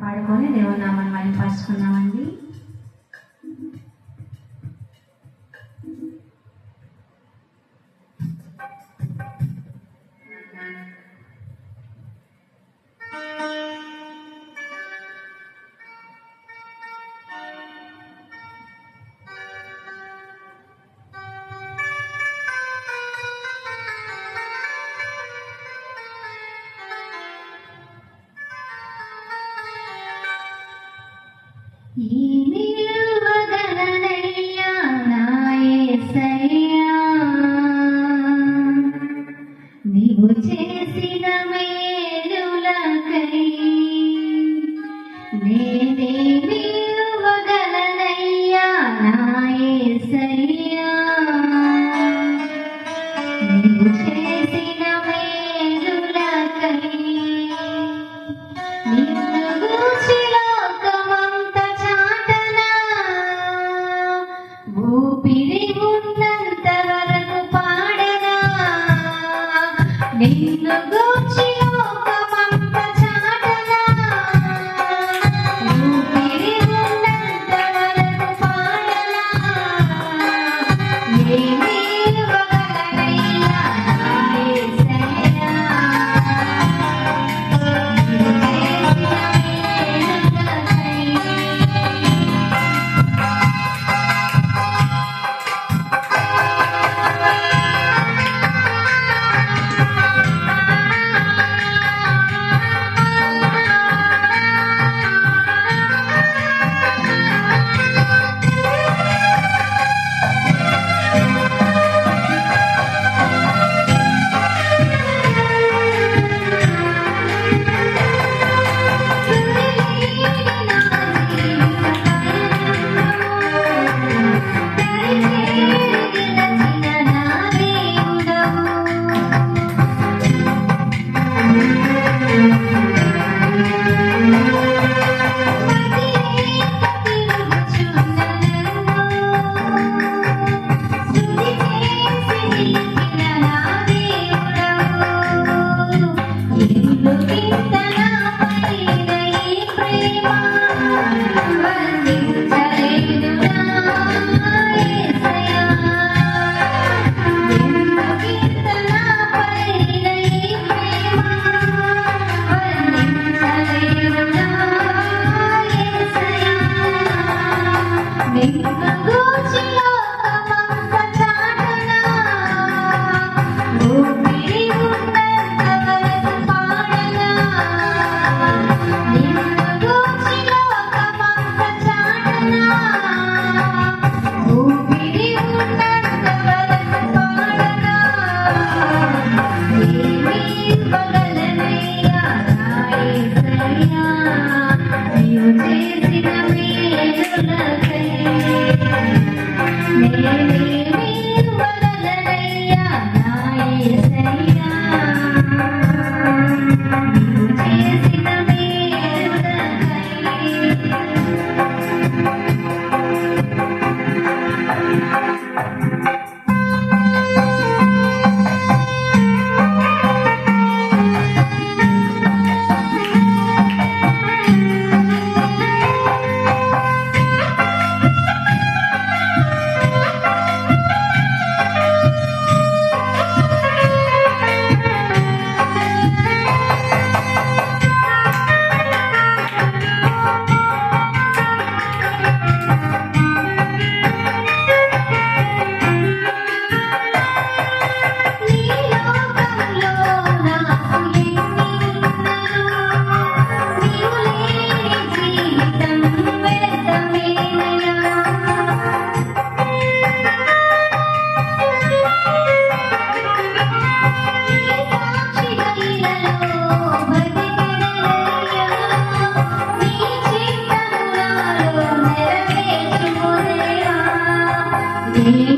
పాడుకొని దేవుని నామాన్ని మళ్ళీ ఈనిల్వగలనయ్యా నీవు చేసిన మేలులకై నేనేమి ఇవ్వగలనయ్యా నా యేసయ్యా. నీవు చేసిన ఊపిరి ఉన్నంత వరకు పాడనా? నిన్ను You.